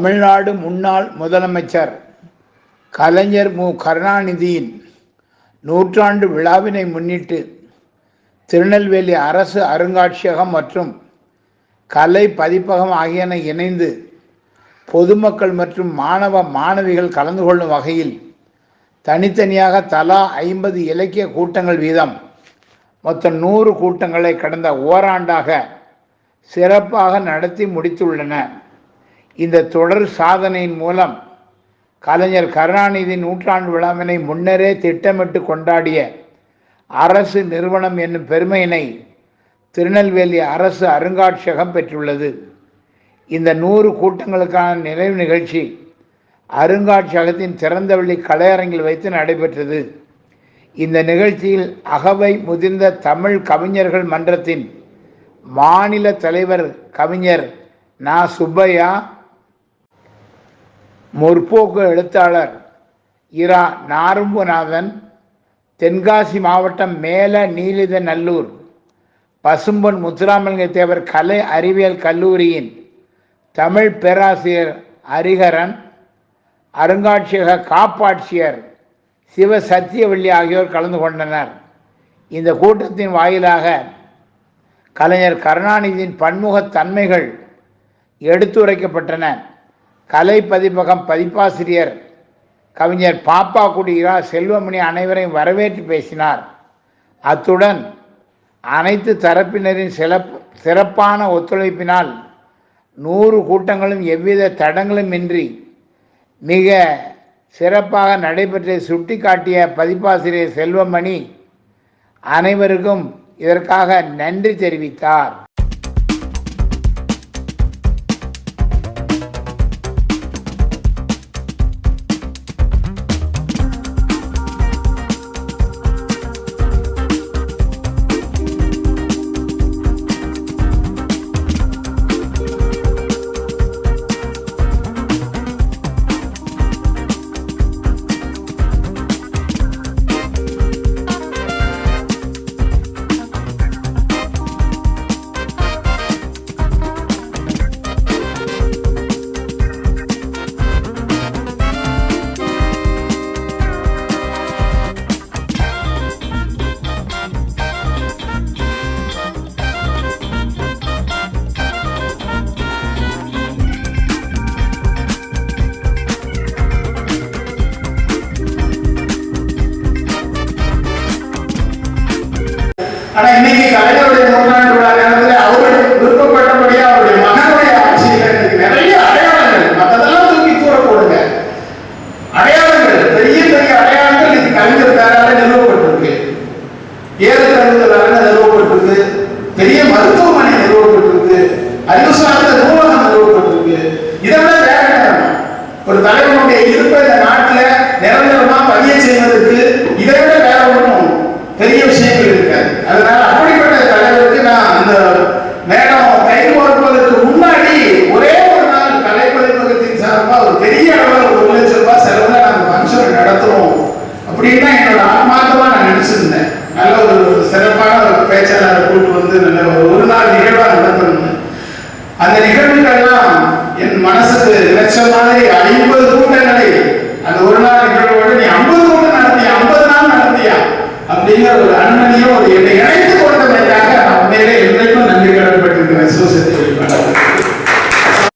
தமிழ்நாடு முன்னாள் முதலமைச்சர் கலைஞர் மு. கருணாநிதியின் நூற்றாண்டு விழாவினை முன்னிட்டு திருநெல்வேலி அரசு அருங்காட்சியகம் மற்றும் கலை பதிப்பகம் ஆகியன இணைந்து பொதுமக்கள் மற்றும் மாணவ மாணவிகள் கலந்து கொள்ளும் வகையில் தனித்தனியாக தலா ஐம்பது இலக்கிய கூட்டங்கள் வீதம் மொத்தம் நூறு கூட்டங்களை கடந்த ஓராண்டாக சிறப்பாக நடத்தி முடித்துள்ளன. இந்த தொடர் சாதனையின் மூலம் கலைஞர் கருணாநிதி நூற்றாண்டு விழாவினை முன்னரே திட்டமிட்டு கொண்டாடிய அரசு நிறுவனம் என்னும் பெருமையினை திருநெல்வேலி அரசு அருங்காட்சியகம் பெற்றுள்ளது. இந்த நூறு கூட்டங்களுக்கான நிறைவு நிகழ்ச்சி அருங்காட்சியகத்தின் திறந்தவெளி கலையரங்கில் வைத்து நடைபெற்றது. இந்த நிகழ்ச்சியில் அகவை முதிர்ந்த தமிழ் கவிஞர்கள் மன்றத்தின் மாநில தலைவர் கவிஞர் நா. சுப்பையா முற்போக்கு எழுத்தாளர் இரா நாரும்புநாதன் தென்காசி மாவட்டம் மேல நீலித நல்லூர் பசும்பொன் முத்துராமலிங்க தேவர் கலை அறிவியல் கல்லூரியின் தமிழ் பேராசிரியர் ஹரிஹரன் அருங்காட்சியக காப்பாட்சியர் சிவ சத்தியவள்ளி ஆகியோர் கலந்து கொண்டனர். இந்த கூட்டத்தின் வாயிலாக கலைஞர் கருணாநிதியின் பன்முகத் தன்மைகள் எடுத்துரைக்கப்பட்டன. கலை பதிப்பகம் பதிப்பாசிரியர் கவிஞர் பாப்பா இரா செல்வமணி அனைவரையும் வரவேற்று பேசினார். அத்துடன் அனைத்து தரப்பினரின் சிறப்பு சிறப்பான ஒத்துழைப்பினால் நூறு கூட்டங்களும் எவ்வித தடங்களும் இன்றி மிக சிறப்பாக நடைபெற்றை சுட்டிக்காட்டிய பதிப்பாசிரியர் செல்வமணி அனைவருக்கும் இதற்காக நன்றி தெரிவித்தார். ஆனா இன்னைக்கு கலைஞருடைய நூற்றாண்டு விழா நேரத்தில் அவர் விருப்பப்பட்டபடியே அவருடைய மகனுடைய ஆட்சியில் இன்னைக்கு நிறைய அடையாளங்கள் மற்றதெல்லாம் தூக்கி தூர போடுங்க. அடையாளங்கள் பெரிய பெரிய அடையாளங்கள் இன்னைக்கு கலைஞர் பேரால நிறுவப்பட்டிருக்கு. ஏறு கருத்துகளாக நிறுவப்பட்டிருக்கு. பெரிய மருத்துவமனை நிறுவப்பட்டிருக்கு. அறிவு சார்ந்த நூலகம் நிறுவப்பட்டிருக்கு. இதை விட வேற ஒரு தலைவனுடைய இருப்பை இந்த நாடு சொன்ன ஐம்பது கூட்ட நடை அந்த ஒரு நாள் நிகழ்வோடு நீ ஐம்பது கூட்டம் நடத்தியா? ஐம்பது நாள் நடத்தியா? அப்படிங்கிற ஒரு அனுமதியும் ஒரு என்னை இணைத்து கொடுத்தமைக்காக நான் உண்மையிலே இன்றைக்கும் நன்றி கடன்பட்டிருக்கிறேன். சுசத்தை